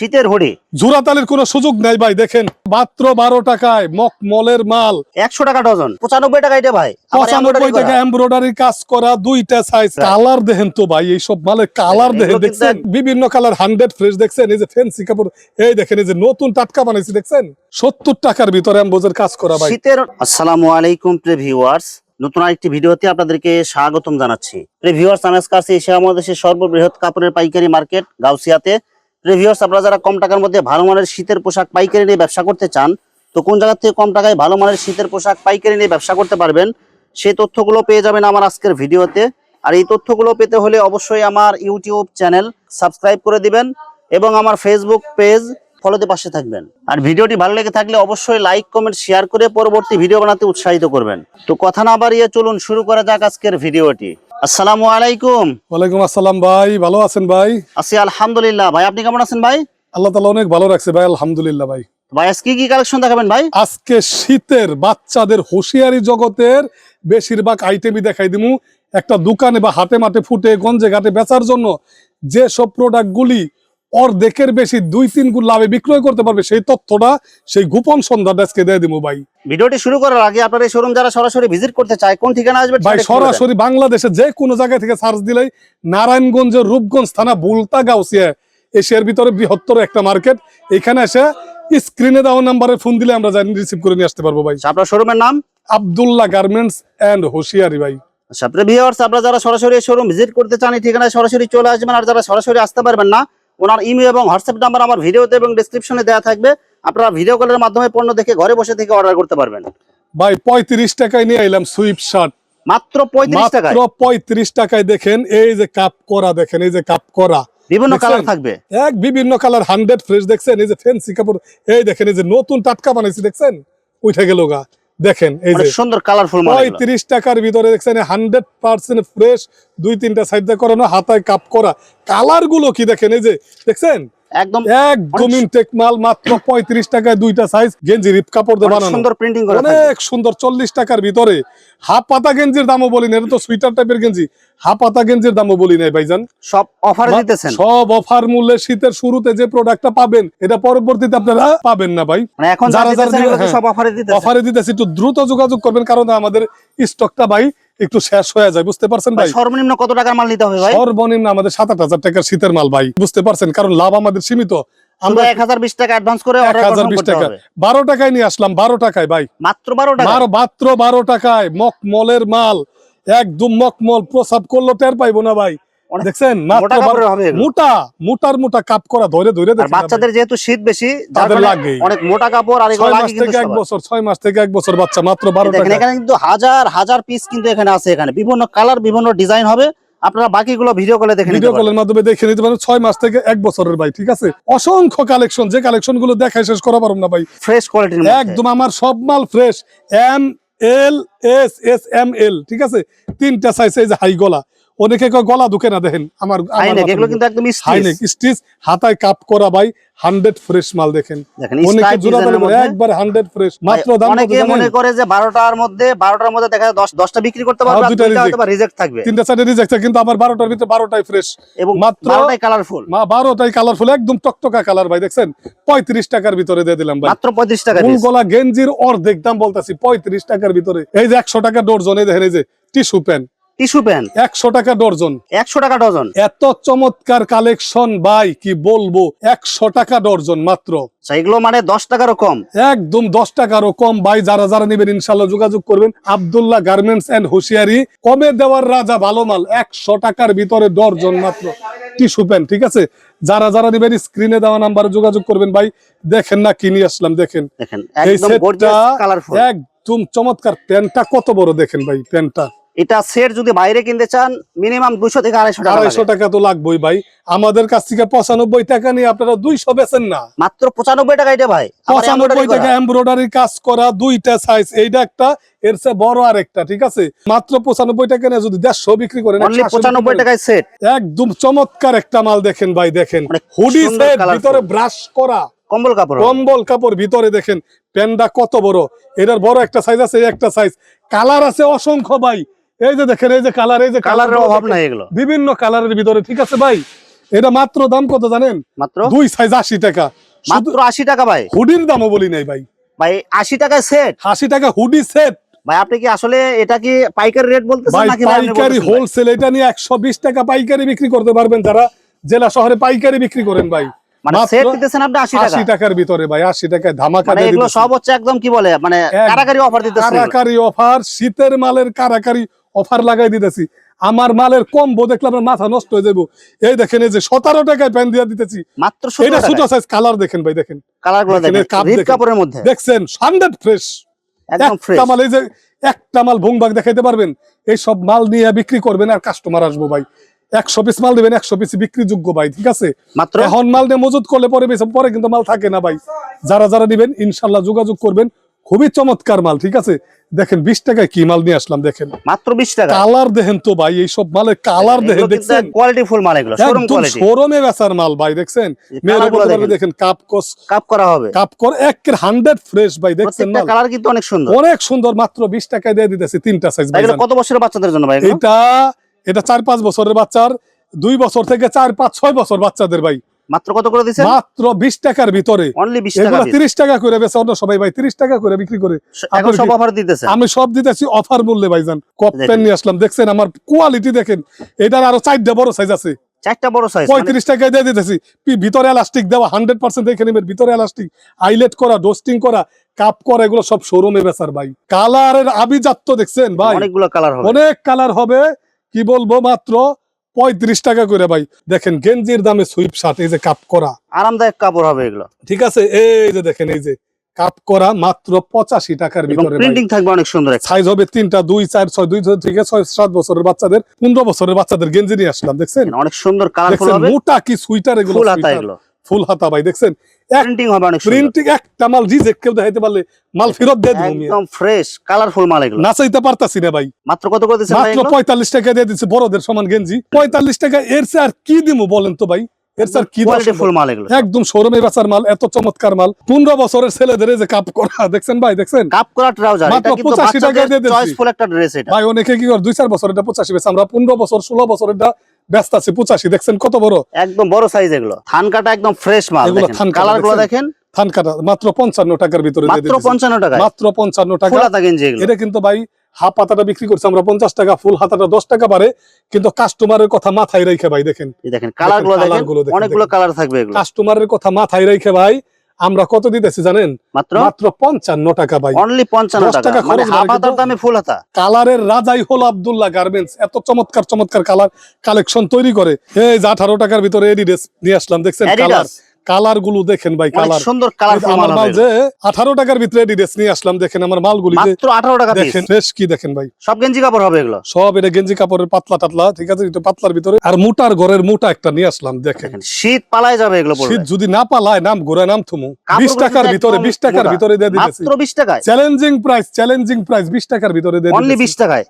শীতের হুডি। জোড়াতালের কোনো সুযোগ নাই ভাই দেখেন। মাত্র বারো টাকায় মকমলের মাল। একশো টাকা ডজন। পঁচানব্বই টাকা এটা ভাই। পঁচানব্বই টাকা এমব্রয়ডারি কাজ করা দুইটা সাইজ কালার দেখেন তো ভাই এইসব মালের কালার দেখেন দেখছেন? বিভিন্ন কালার হান্ড্রেড ফ্রেশ দেখছেন? এই যে ফেন্সি কাপড় এই দেখেন এই যে নতুন টাটকা বানাইছি দেখছেন? সত্তর টাকার ভিতরে এমবোজের কাজ করা ভাই। শীতের আসসালামু আলাইকুম প্রিয় ভিউয়ার্স নতুন আরেকটি ভিডিওতে আপনাদেরকে স্বাগতম জানাচ্ছি। প্রিয় ভিউয়ার্স আমি আজকে আছি এশিয়া মহাদেশের সর্ববৃহৎ কাপড়ের পাইকারি মার্কেট গাউসিয়াতে। প্রিয় আপনারা যারা কম টাকার মধ্যে ভালো মানের শীতের পোশাক, পাইকারি নিয়ে ব্যবসা করতে চান, তো কোন জায়গা থেকে কম টাকায় ভালো মানের শীতের পোশাক, পাইকারি নিয়ে ব্যবসা করতে পারবেন, সেই তথ্যগুলো পেয়ে যাবেন আমার আজকের ভিডিওতে। আর এই তথ্যগুলো পেতে হলে অবশ্যই আমার ইউটিউব চ্যানেল সাবস্ক্রাইব করে দিবেন এবং আমার ফেসবুক পেজ ফলোতে পাশে থাকবেন। আর ভিডিওটি ভালো লেগে থাকলে অবশ্যই লাইক কমেন্ট শেয়ার করে পরবর্তী ভিডিও বানাতে উৎসাহিত করবেন। তো কথা না বাড়িয়ে চলুন, শুরু করা যাক আজকের ভিডিওটি। আসসালামু আলাইকুম। ওয়ালাইকুম আসসালাম ভাই ভালো আছেন ভাই? আছি আলহামদুলিল্লাহ। ভাই আপনি কেমন আছেন ভাই? আল্লাহ তালা অনেক ভালো রাখছে ভাই আলহামদুলিল্লাহ ভাই। ভাই আজকে কি কালেকশন দেখাবেন ভাই? আজকে শীতের বাচ্চাদের হুঁশিয়ারি জগতের বেশিরভাগ আইটেমই দেখাই দিমু। একটা দোকানে বা হাতে মাঠে ফুটে গঞ্জে ঘাটে বেচার জন্য যে সব প্রোডাক্টগুলি অর্ধেকের বেশি দুই তিন গুণ লাভে বিক্রয় করতে পারবে সেই তথ্যটা সেই গোপন সন্ধ্যাটা আজকে দিয়ে দিমু ভাই। ভিডিওটি শুরু করার আগে আপনার এই শোরুম যারা সরাসরি ভিজিট করতে চায় কোন ঠিকানা আসবে ভাই সরাসরি বাংলাদেশে যে কোনো জায়গা থেকে সার্চ দিলেই নারায়ণগঞ্জের রূপগঞ্জ থানা বুলতা গাউসিয়া এশিয়ার ভিতরে বৃহত্তর একটা মার্কেট। এখানে এসে স্ক্রিনে দেওয়া নাম্বারে ফোন দিলে আমরা জানি রিসিভ করে নিয়ে আসতে পারব ভাই। আচ্ছা, আপনার শোরুমের নাম? আব্দুল্লাহ গার্মেন্টস এন্ড হুশিয়ারি ভাই। আচ্ছা আপনার ভিউয়ার্স আপনারা যারা সরাসরি শোরুম ভিজিট করতে চান এই ঠিকানায় সরাসরি চলে আসবেন। আর যারা সরাসরি আসতে পারবেন না ওনার ইমেল এবং হোয়াটসঅ্যাপ নাম্বার আমার ভিডিওতে এবং ডেসক্রিপশনে দেওয়া থাকবে। আপনারা ভিডিও কলের মাধ্যমে পণ্য দেখে ঘরে বসে থেকে অর্ডার করতে পারবেন। ভাই পঁয়ত্রিশ টাকায় নিয়ে এলাম সুইপ শার্ট মাত্র পঁয়ত্রিশ টাকায়? মাত্র পঁয়ত্রিশ টাকায় দেখেন এই যে কাপ করা দেখেন এই যে কাপ করা। বিভিন্ন কালার থাকবে। এক বিভিন্ন কালার হান্ড্রেড ফ্রেশ দেখছেন? এই যে ফেন্সি কাপড় এই দেখেন এই যে নতুন টাটকা বানাইছি দেখছেন? উঠে গেল গা। দেখেন এই যে সুন্দর কালারফুল। পঁয়ত্রিশ টাকার ভিতরে দেখছেন হান্ড্রেড পার্সেন্ট ফ্রেশ দুই তিনটা সাইড করানো হাতায় কাপ করা কালারগুলো কি দেখেন এই যে দেখছেন একদম একদম ইনটেক মাল মাত্র পঁয়ত্রিশ টাকায় দুইটা সাইজ গেঞ্জি রিপ কাপড় দিয়ে বানানো। সুন্দর প্রিন্টিং করা অনেক সুন্দর চল্লিশ টাকার ভিতরে। হাফ পাতা গেঞ্জির দামও বলি না এটা তো সুইটার টাইপের গেঞ্জি। হাফ পাতা গেঞ্জির দামও বলি নাই ভাইজান। সব অফার দিতেছেন? সব অফার মূল্যে শীতের শুরুতে যে প্রোডাক্টটা পাবেন এটা পরবর্তীতে আপনারা পাবেন না ভাই। মানে এখন যারা যারা তো সব অফারে দিতেছেন। অফারে দিতেছি একটু দ্রুত যোগাযোগ করবেন কারণ আমাদের স্টকটা ভাই একটু শেষ হয়ে যায় বুঝতে পারছেন ভাই সর্বনিম্ন কত টাকার মাল নিতে হবে ভাই? সর্বনিম্ন আমাদের সাত আট হাজার টাকার শীতের মাল ভাই বুঝতে পারছেন? কারণ লাভ আমাদের সীমিত। আমরা এক হাজার বিশ টাকা অ্যাডভান্স করে এক হাজার বিশ টাকা। বারো টাকায় নিয়ে আসলাম বারো টাকায় ভাই। মাত্র বারো টাকা? মাত্র বারো টাকায় মকমলের মাল একদম মকমল প্রসাব করল টের পাইবো না ভাই। দেখছেন? মোটা মোটার মোটা কাপ করা ধরে ধরে বাচ্চাদের যেহেতু শীত বেশি তাদের অনেক মোটা কাপড় আর ছয় মাস থেকে এক বছর ছয় মাস থেকে এক বছর বাচ্চা মাত্র বারো এখানে কিন্তু হাজার হাজার পিস কিন্তু এখানে আছে এখানে। বিভিন্ন কালার বিভিন্ন ডিজাইন হবে। আপনারা বাকিগুলো ভিডিও কলে দেখে ভিডিও কলের মাধ্যমে দেখে নিতে পারেন। ছয় মাস থেকে এক বছরের ভাই ঠিক আছে? অসংখ্য কালেকশন যে কালেকশনগুলো দেখায় শেষ করা পারব না ভাই। ফ্রেশ কোয়ালিটির একদম আমার সব মাল fresh M L S S M L ঠিক আছে? তিনটা সাইজ এই যে হাই গলা। অনেকে গলা দুকে না দেখেন আমার এগুলো কিন্তু একদম স্টিচ। হাতায় কাপ করা ভাই হান্ড্রেড ফ্রেশ মাল দেখেন। অনেকে জোড়া একবার হান্ড্রেড ফ্রেশ মাত্র দাম অনেকে মনে করে যে বারোটার মধ্যে বারোটার মধ্যে দেখা যায় দশ দশটা বিক্রি করতে পারবে দুইটা রিজেক্ট থাকবে। তিনটা চারটে রিজেক্ট কিন্তু আমার বারোটার ভিতরে বারোটাই ফ্রেশ এবং মাত্র বারোটাই কালারফুল মা বারোটাই কালারফুল একদম টকটকা কালার ভাই দেখছেন? পঁয়ত্রিশ টাকার ভিতরে দিয়ে দিলাম ভাই। মাত্র পঁয়ত্রিশ টাকা ফুল গলা গেঞ্জির অর্ধেক দাম বলতেছি পঁয়ত্রিশ টাকার ভিতরে। এই যে একশো টাকা ডোর এই দেখেন এই যে টিস্যু প্যান্ট। Tissue pant? একশো টাকা ডর্জন। একশো টাকা ডজন এত চমৎকার কালেকশন ভাই কি বলব? একশো টাকা ডর্জন মাত্র। আচ্ছা, এগুলো মানে দশ টাকারও কম? একদম দশ টাকারও কম। ভাই যারা যারা নেবেন ইনশাল্লাহ যোগাযোগ করবেন। আবদুল্লাহ গার্মেন্টস এন্ড হুশিয়ারি। কমে দেওয়ার রাজা ভালো মাল। একশো টাকার ভিতরে ডর্জন মাত্র। টিস্যু প্যান্ট ঠিক আছে? যারা যারা নেবেন স্ক্রিনে দেওয়া নাম্বারে যোগাযোগ করবেন ভাই। দেখেন না কিনে আসলাম দেখেন। এই সেটটা একদম চমৎকার। প্যান্টটা কত বড় দেখেন ভাই প্যান্টটা। এটা সেট যদি বাইরে কিনতে চান মিনিমাম দুশো থেকে আড়াইশো টাকা আড়াইশো টাকা তো লাগবেই ভাই। আমাদের কাছ থেকে পঁচানব্বই টাকা নিয়ে আপনারা দুইশো বেছেন না। মাত্র পঁচানব্বই টাকা এটা ভাই। পঁচানব্বই টাকা এমব্রয়ডারি কাজ করা দুইটা সাইজ এইটা একটা এর চেয়ে বড় আর একটা ঠিক আছে? মাত্র পঁচানব্বই টাকা নিয়ে যদি দেড়শো বিক্রি করেন পঁচানব্বই টাকায় সেট একদম চমৎকার একটা মাল দেখেন ভাই দেখেন। হুডি সেট ভিতরে ব্রাশ করা। কম্বল কাপড়। কম্বল কাপড় ভিতরে দেখেন প্যান্ডা কত বড়। এটার বড় একটা সাইজ আছে একটা সাইজ কালার আছে অসংখ্য ভাই। এই যে দেখেন এই যে কালার এই যে কালারের অভাব নাই এগুলো। বিভিন্ন কালারের ভিতরে ঠিক আছে ভাই? এটা মাত্র দাম কত জানেন? মাত্র? দুই সাইজ আশি টাকা। মাত্র আশি টাকা ভাই। হুডির দামও বলি নাই ভাই। ভাই আশি টাকায় সেট আশি টাকা হুডি সেট ভাই আপনি কি আসলে এটা কি পাইকারি রেট বলতেছেন নাকি পাইকারি হোলসেল এটা নিয়ে একশো বিশ টাকা পাইকারি বিক্রি করতে পারবেন যারা জেলা শহরে পাইকারি বিক্রি করেন ভাই। মানে সেট দিতেছেন আপনি আশি টাকা? আশি টাকার ভিতরে ভাই টাকায় ধামাকা মানে দিয়ে এগুলো সব হচ্ছে একদম কি বলে মানে কারাকারি অফার দিতেছেন এগুলো। কারাকারি অফার শীতের মালের কারাকারি অফার লাগাই দিতেছি। আমার মালের কম্বো দেখলে আপনার মাথা নষ্ট হয়ে যাব এই দেখেন এই যে সতেরো টাকায় প্যান দিয়ে দিতেছি। মাত্র এটা ছোট সাইজ কালার দেখেন ভাই দেখেন। কালারগুলো দেখেন। কাপড়ের মধ্যে। দেখছেন হান্ড্রেড ফ্রেশ একটা মাল এই যে একটা মাল ভুংবাগ দেখাইতে পারবেন। এই সব মাল নিয়ে বিক্রি করবেন আর কাস্টমার আসব ভাই। একশো পিস মাল দেবেন একশো পিস বিক্রি যোগ্য ভাই ঠিক আছে? মাত্র? এখন মাল নিয়ে মজুত করলে পরে বেশি পরে কিন্তু মাল থাকে না ভাই। যারা যারা নিবেন ইনশাল্লাহ যোগাযোগ করবেন। খুবই চমৎকার মাল ঠিক আছে? দেখেন বিশ টাকায় কি মাল নিয়ে আসলাম দেখেন। মাত্র বিশ টাকা। কালার দেখেন তো ভাই এইসব মালের কালার দেখেন দেখছেন? কোয়ালিটি ফুল মাল এগুলো একদম শোরুমে বেচার মাল ভাই দেখছেন? মেয়েরা দেখেন। কাপ কস কাপ করা হবে। কাপ কর একের হান্ড্রেড ফ্রেশ ভাই দেখছেন মাল? কালার কিন্তু অনেক সুন্দর। অনেক সুন্দর মাত্র বিশ টাকায় দিয়ে দিতেছি তিনটা সাইজ কত বছরের বাচ্চাদের জন্য ভাই এটা এটা চার পাঁচ বছরের বাচ্চার দুই বছর থেকে চার পাঁচ ছয় বছর বাচ্চাদের ভাই। মাত্র কত করে দিচ্ছেন মাত্র বিশ টাকার ভিতরে। অনলি বিশ টাকা এগুলো piece। তিরিশ টাকা করে বেচে অন্য সবাই ভাই তিরিশ টাকা করে বিক্রি করে। এখন সব অফার আমি সব দিতেছি অফার মূল্যে ভাইজান। কপ। নিয়ে আসলাম। দেখছেন আমার কোয়ালিটি দেখেন। এটার আরও চারটা বড় সাইজ আছে। চারটা বড় সাইজ পঁয়ত্রিশ টাকায় দিয়ে দিতেছি। ভিতরে এলাস্টিক দেওয়া হান্ড্রেড পার্সেন্ট দেখে নেবেন। ভিতরে এলাস্টিক আইলেট করা ডোস্টিং করা কাপ করা এগুলো সব শোরুমে বেচার ভাই। কালারের আবিজাত্য দেখছেন ভাই। অনেকগুলো কালার হবে। অনেক কালার হবে। কি বলব মাত্র? পঁয়ত্রিশ টাকা করে ভাই। দেখেন গেঞ্জির দামে সুইপ শার্ট এই যে কাপ করা। আরামদায়ক কাপড় হবে এগুলো। ঠিক আছে? এই যে দেখেন এই যে কাপ করা মাত্র পঁচাশি টাকার ভিতরে প্রিন্টিং থাকবে অনেক সুন্দর সাইজ হবে তিনটা দুই চার ছয় দুই থেকে ছয় সাত বছরের বাচ্চাদের পনেরো বছরের বাচ্চাদের গেঞ্জি নিয়ে আসলাম দেখছেন? অনেক সুন্দর কালারফুল মোটা কি সুইটার এগুলো। ফুল হাতা ফুল ভাই দেখছেন? প্রিন্টিং হবে অনেক প্রিন্টিং একটা মাল রিজেক্ট কেউ দেখাইতে পারলে মাল ফেরত দিয়ে দিব একদম ফ্রেশ কালারফুল মাল এগুলো। নাচাইতে পারতাছি না ভাই। মাত্র কত করে দিচ্ছেন ভাই মাত্র এগুলো? পঁয়তাল্লিশ টাকা দিয়ে দিচ্ছে বড়দের সমান গেঞ্জি। পঁয়তাল্লিশ টাকা এর চেয়ে আর কি দিমু বলেন তো ভাই? এর চেয়ে আর কি ফুল মাল এগুলো। একদম শোরুমে বেচার মাল এত চমৎকার মাল। পনেরো বছরের ছেলেদের যে কাপ করা দেখছেন ভাই দেখছেন? কাপ করা ট্রাউজার এটা কিন্তু 85 টাকা দিয়ে দিচ্ছি। চয়েসফুল একটা ড্রেস এটা। ভাই অনেকে কি করে? দুই চার বছর এটা পঁচাশি বেছে আমরা পনেরো বছর ষোলো বছর এটা ব্যস্ত আছি পঁচাশি দেখছেন কত বড়? একদম বড় সাইজ এগুলো। থান কাটা একদম ফ্রেশ মাল এগুলো কালারগুলো দেখেন। থান কাটা মাত্র পঞ্চান্ন টাকার ভিতরে মাত্র পঞ্চান্ন টাকায়। মাত্র পঞ্চান্ন টাকা। এটা কিন্তু ভাই হাফ হাতাটা বিক্রি করছে আমরা পঞ্চাশ টাকা ফুল হাতাটা দশ টাকা পারে। কিন্তু কাস্টমারের কথা মাথায় রেখে ভাই দেখেন। দেখেন কালারগুলো দেখেন অনেকগুলো কালার থাকবে কাস্টমারের কথা মাথায় রেখে ভাই আমরা কত দিতেছি জানেন? মাত্র? মাত্র পঞ্চান্ন টাকা ভাই। অনলি পঞ্চান্ন টাকা। মানে খরচ দামে ফুল হাতা। কালারের রাজাই হলো আবদুল্লাহ গার্মেন্টস এত চমৎকার চমৎকার কালার কালেকশন তৈরি করে। এই যে আঠারো টাকার ভিতরে এডিডেস নিয়ে আসলাম দেখছেন কালার। কালারগুলো দেখেন ভাই কালার। সুন্দর আমার মাল যে আঠারো টাকার ভিতরে এডিডাস নিয়ে আসলাম দেখেন আমার মালগুলি মাত্র আঠারো টাকা দেখেন ফ্রেশ কি দেখেন ভাই। সব গেঞ্জি কাপড় হবে এগুলো? সব এটা গেঞ্জি কাপড়ের পাতলা টাতলা ঠিক আছে? একটু পাতলার ভিতরে। আর মোটার ঘরের মোটা একটা নিয়ে আসলাম দেখেন। শীত পালায় যাবে এগুলো শীত যদি না পালায় নাম ঘুরে নাম থুমু। বিশ টাকার ভিতরে বিশ টাকার ভিতরে দিয়ে মাত্র বিশ টাকায়। চ্যালেঞ্জিং প্রাইস চ্যালেঞ্জিং প্রাইস বিশ টাকার ভিতরে দিয়ে অনলি বিশ টাকায়।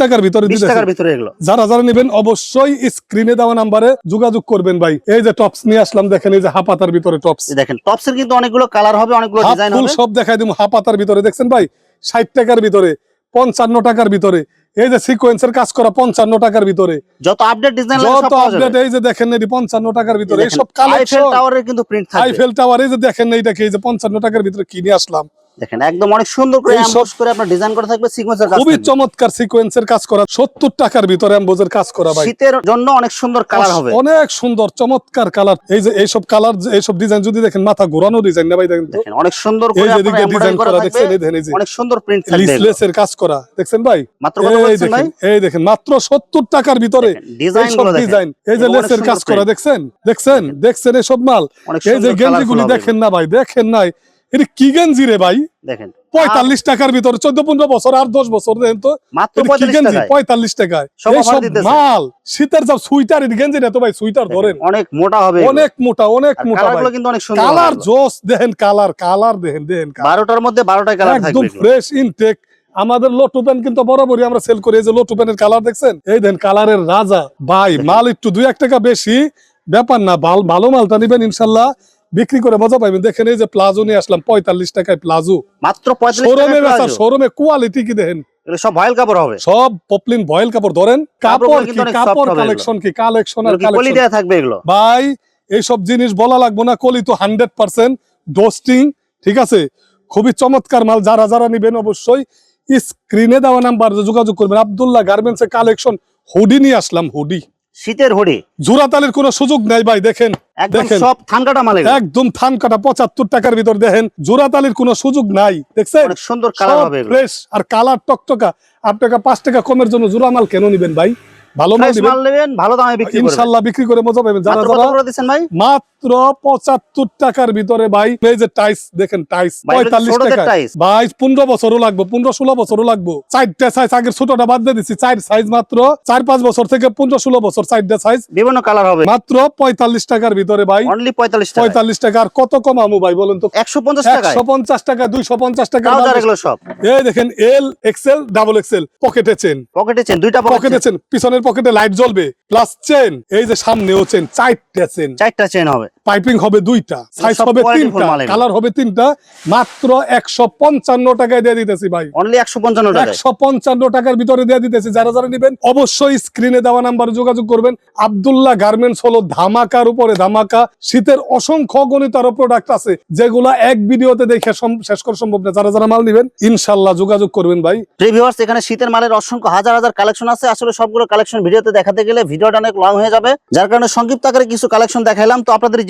টাকার ভিতরে বিশ দিতেছি। টাকার ভিতরে এগুলো। যারা যারা নেবেন অবশ্যই স্ক্রিনে দেওয়া নাম্বারে যোগাযোগ করবেন ভাই। এই যে টপস নিয়ে আসলাম দেখেন এই যে হাপাতার ভিতরে টপস দেখেন টপসের কিন্তু অনেকগুলো কালার হবে অনেকগুলো হাফ ডিজাইন ফুল হবে। সব দেখাই দিব হাপাতার ভিতরে। দেখছেন ভাই? ষাট টাকার ভিতরে পঞ্চান্ন টাকার ভিতরে। এই যে সিকোয়েন্সের কাজ করা পঞ্চান্ন টাকার ভিতরে। যত আপডেট ডিজাইন যত আপডেট এই যে দেখেন পঞ্চান্ন টাকার ভিতরে এইসব আইফেল কালেকশন টাওয়ারের কিন্তু প্রিন্ট থাকবে। আইফেল টাওয়ার এই যে দেখেন এইটাকে এই যে পঞ্চান্ন টাকার ভিতরে কিনে আসলাম। দেখেন একদম অনেক সুন্দর করে করে আপনার ডিজাইন করা থাকবে সিকোয়েন্সের কাজ খুবই চমৎকার সিকোয়েন্সের কাজ করা সত্তর টাকার ভিতরে কাজ করা ভাই। শীতের জন্য অনেক সুন্দর কালার হবে। অনেক সুন্দর চমৎকার কালার এই যে এইসব কালার এইসব ডিজাইন যদি দেখেন মাথা ঘোরানো ডিজাইন না ভাই দেখেন অনেক সুন্দর এই করে আপনার ডিজাইন করা এই দেখেন এই যে অনেক সুন্দর প্রিন্ট থাকবে লিসলেসের কাজ করা দেখছেন ভাই? মাত্র কত বলছেন ভাই? এই দেখেন মাত্র সত্তর টাকার ভিতরে। ডিজাইন ডিজাইন এই যে লেসের কাজ করা। দেখছেন? দেখছেন দেখছেন এসব মাল। এই যে সুন্দর গেঞ্জি গুলি দেখেন না ভাই দেখেন নাই। এটা কি গেঞ্জি রে ভাই? দেখেন। পঁয়তাল্লিশ টাকার ভিতরে চোদ্দ পনেরো বছর আর দশ বছর দেখেন তো। কি পঁয়তাল্লিশ গেঞ্জি? টাকায়। পঁয়তাল্লিশ টাকায়। এইসব মাল শীতের সব সুইটার এটি গেঞ্জি না তো ভাই সুইটার ধরেন। অনেক মোটা হবে অনেক মোটা অনেক মোটা কালার ভাই। গুলো কিন্তু অনেক সুন্দর কালার জোস দেখেন কালার কালার দেখেন দেখেন বারোটার মধ্যে বারোটা কালার একদম ফ্রেশ ইনটেক আমাদের লোটু প্যান কিন্তু বরাবরই আমরা সেল করি। এই যে লোটু প্যানের কালার দেখছেন? এই দেন কালারের রাজা। ভাই মাল একটু দুই এক টাকা বেশি। ব্যাপার না ভাল- ভালো মালটা নিবেন ইনশাল্লাহ। বিক্রি করে মজা পাইবেন। দেখেন এই যে প্লাজো নিয়ে আসলাম পঁয়তাল্লিশ টাকায় প্লাজো মাত্র শোরুমে শোরুমে কোয়ালিটি কি দেখেন? সব ভয়েল কাপড় হবে। সব পপলিন বয়েল কাপড় ধরেন কাপড় কি? কিন্তু অনেক soft কাপড় কালেকশন কি? কালেকশন আর এগুলো কি কলি কালেকশন থাকবে এগুলো? ভাই এইসব জিনিস বলা লাগবো না কলি তো হান্ড্রেড পার্সেন্ট ডোস্টিং ঠিক আছে? খুবই চমৎকার মাল যারা যারা নিবেন অবশ্যই স্ক্রিনে দেওয়া নাম্বার যোগাযোগ করবেন। আব্দুল্লাহ গার্মেন্টস এর কালেকশন হুডি নিয়ে আসলাম হুডি। শীতের হড়ে। জোড়া তালের কোনো সুযোগ নাই ভাই দেখেন একদম। সব থানকাটা মাল একদম থান কাটা পঁচাত্তর টাকার ভিতর দেখেন জোড়াতালির কোনো সুযোগ নাই দেখছেন? অনেক সুন্দর কালার হবে ফ্রেশ আর কালার টকটকা। আট টাকা পাঁচ টাকা কমের জন্য জোড়া মাল কেন নিবেন ভাই? ভালো মাল নিবেন ভালো দামে বিক্রি করবেন। বিক্রি করে মজা পাবেন। যারা যারা দিচ্ছেন ভাই? মাত্র পঁচাত্তর টাকার ভিতরে ভাই। এই যে টাইস দেখেন টাইস পঁয়তাল্লিশ টাকা ভাই পনেরো বছরও লাগবে পনেরো ষোলো বছরও লাগবে। চারটা সাইজ আগের ছোটটা বাদ দিয়ে দিচ্ছি চার সাইজ মাত্র চার পাঁচ বছর থেকে পনেরো ষোলো বছর চারটা সাইজ বিভিন্ন কালার হবে। মাত্র পঁয়তাল্লিশ টাকার ভিতরে ভাই। পঁয়তাল্লিশ পঁয়তাল্লিশ টাকা আর কত কমামু ভাই বলেন তো? একশো পঞ্চাশ টাকায়। একশো পঞ্চাশ টাকা দুইশো পঞ্চাশ টাকা সব। এই দেখেন এল এক্সেল ডাবল এক্সেল পকেটে চেন পকেটে চেন দুইটা পকেটে পকেটে চেন পিছনের পকেটে লাইট জ্বলবে প্লাস চেন এই যে সামনেও চেন চারটা চেন চারটা চেন হবে। পাইপিং হবে দুইটা সাইজ হবে তিনটা। কালার হবে। তিনটা মাত্র একশো পঞ্চান্ন টাকায় দিয়ে দিতেছি ভাই। অনলি একশো পঞ্চান্ন একশো পঞ্চান্ন টাকার ভিতরে দিয়ে দিতেছি যারা যারা নিবেন অবশ্যই স্ক্রিনে দেওয়া নাম্বারে যোগাযোগ করবেন। আব্দুল্লাহ গার্মেন্টস হলো ধামাকার উপরে ধামাকা শীতের অসংখ্য গণিত আরও প্রোডাক্ট আছে যেগুলা এক ভিডিওতে দেখে শেষ করা সম্ভব না। যারা যারা মাল নিবেন ইনশাল্লাহ যোগাযোগ করবেন ভাই। প্রিভিউয়ার্স এখানে শীতের মালের অসংখ্য হাজার হাজার কালেকশন আছে। আসলে সবগুলো কালেকশন ভিডিওতে দেখাতে গেলে ভিডিওটা অনেক লং হয়ে যাবে। যার কারণে সংক্ষিপ্ত আকারে কিছু কালেকশন দেখাইলাম। তো আপনাদের